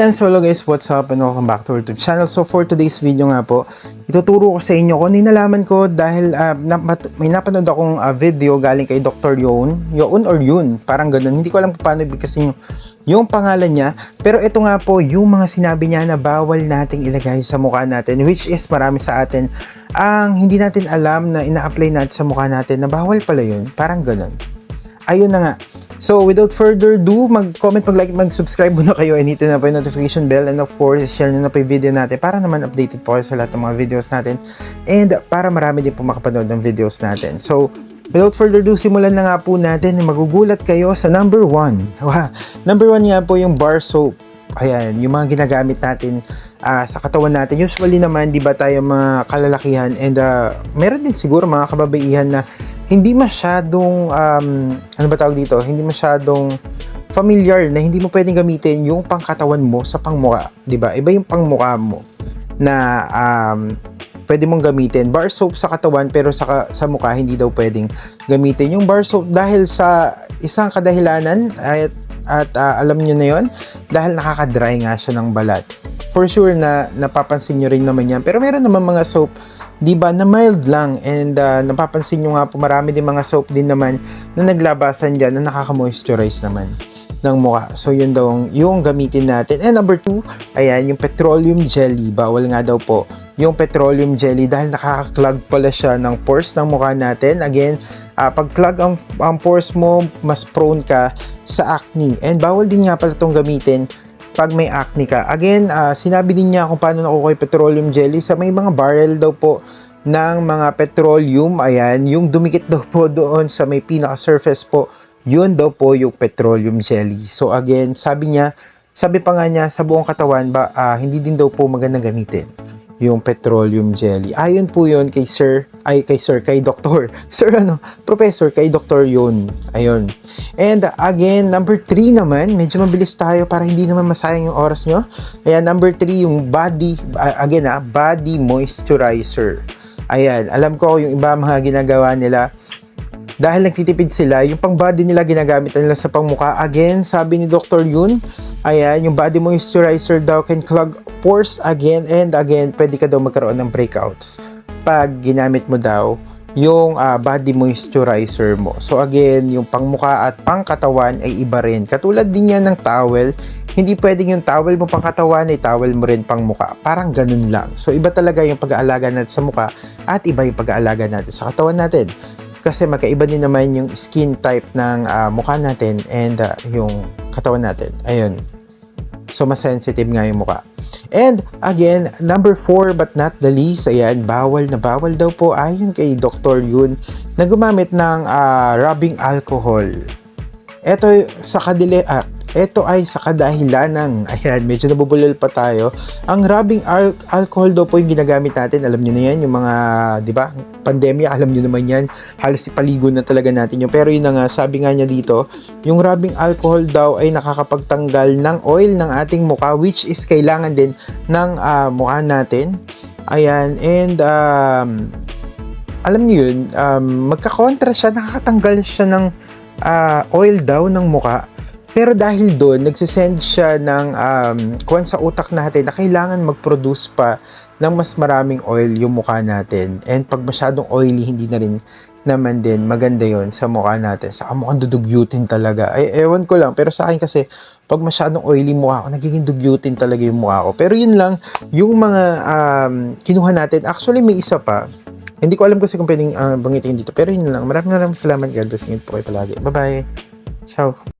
Yan, so hello guys, what's up and welcome back to our YouTube channel. So for today's video nga po, ituturo ko sa inyo kung ano nalaman ko dahil uh, napat- may napanood akong uh, video galing kay Dr. Yoon. Yoon or Yun, parang ganun. Hindi ko alam paano bigkasin yung, yung pangalan niya. Pero ito nga po, yung mga sinabi niya na bawal nating ilagay sa mukha natin, which is marami sa atin ang hindi natin alam na ina-apply natin sa mukha natin na bawal pala yun. Parang ganun. Ayun na nga. So, without further ado, mag-comment, mag-like, mag-subscribe muna kayo and hit na po yung notification bell and of course, share nyo na po yung video natin para naman updated po kayo sa lahat ng mga videos natin and para marami din po makapanood ng videos natin. So, without further ado, simulan na nga po natin. Magugulat kayo sa number 1. Wow. Number 1 nga po yung bar soap. Ayan, yung mga ginagamit natin ah, sa katawan natin. Usually naman, di ba tayo mga kalalakihan and ah, meron din siguro mga kababaihan na hindi masyadong, um, ano ba tawag dito? Hindi masyadong familiar na hindi mo pwedeng gamitin yung pangkatawan mo sa pangmuka. Di ba? Iba yung pangmuka mo na um, pwede mong gamitin. Bar soap sa katawan pero sa, sa mukha hindi daw pwedeng gamitin. Yung bar soap dahil sa isang kadahilanan at, at ah, alam nyo na yon dahil nakaka-dry nga siya ng balat. For sure na napapansin nyo rin naman yan. Pero meron naman mga soap, di ba, na mild lang. And ah, napapansin nyo nga po, marami din mga soap din naman na naglabasan dyan na nakaka-moisturize naman ng mukha. So, yun daw ang- yung gamitin natin. And number two, ayan, yung petroleum jelly. Bawal nga daw po yung petroleum jelly dahil nakaka-clog pala siya ng pores ng mukha natin. Again, ah, pag clog ang, ang pores mo, mas prone ka sa acne. And bawal din nga pala itong gamitin pag may acne ka. Again, ah, sinabi din niya kung paano nakukuha petroleum jelly sa may mga barrel daw po ng mga petroleum. Ayan, yung dumikit daw po doon sa may pinaka-surface po, yun daw po yung petroleum jelly. So again, sabi niya, sabi pa nga niya sa buong katawan ba ah, hindi din daw po maganda gamitin yung petroleum jelly. Ayon po yun kay sir, ay kay sir, kay doktor. Sir ano, professor, kay doktor yun. Ayun. And again, number 3 naman, medyo mabilis tayo para hindi naman masayang yung oras nyo. Ayan, number 3, yung body, again ah, body moisturizer. Ayan, alam ko yung iba mga ginagawa nila, dahil nagtitipid sila, yung pang body nila ginagamit nila sa pangmuka. Again, sabi ni Dr. Yun, ayan, yung body moisturizer daw can clog pores again and again, pwede ka daw magkaroon ng breakouts pag ginamit mo daw yung ah, body moisturizer mo. So again, yung pangmuka at pangkatawan ay iba rin. Katulad din yan ng towel, hindi pwedeng yung towel mo pangkatawan ay towel mo rin pangmuka. Parang ganun lang. So iba talaga yung pag-aalaga natin sa muka at iba yung pag-aalaga natin sa katawan natin kasi magkaiba din naman yung skin type ng ah, mukha natin and ah, yung katawan natin. Ayun. So, mas sensitive nga yung mukha. And, again, number 4 but not the least, ayan, bawal na bawal daw po ayon kay Dr. Yun na gumamit ng ah, rubbing alcohol. Ito sa kadili, ah, ito ay sa kadahilan ng, ayan, medyo nabubulol pa tayo. Ang rubbing al- alcohol daw po yung ginagamit natin. Alam nyo na yan, yung mga, di ba, pandemya, alam nyo naman yan. Halos ipaligo na talaga natin yun. Pero yun na nga, sabi nga niya dito, yung rubbing alcohol daw ay nakakapagtanggal ng oil ng ating mukha, which is kailangan din ng ah, mukha natin. Ayan, and um, alam niyo yun, um, magkakontra siya, nakakatanggal siya ng ah, oil daw ng muka. Pero dahil doon, nagsisend siya ng um, kuwan sa utak natin na kailangan mag-produce pa ng mas maraming oil yung mukha natin. And pag masyadong oily, hindi na rin naman din maganda yon sa mukha natin. Saka mukhang dudugyutin talaga. Ay, ewan ko lang. Pero sa akin kasi, pag masyadong oily mukha ko, nagiging dugyutin talaga yung mukha ko. Pero yun lang, yung mga um, kinuha natin. Actually, may isa pa. Hindi ko alam kasi kung pwedeng ah, bangitin dito. Pero yun lang. Maraming maraming salamat. God bless. Ingat po kayo palagi. Bye-bye. Ciao.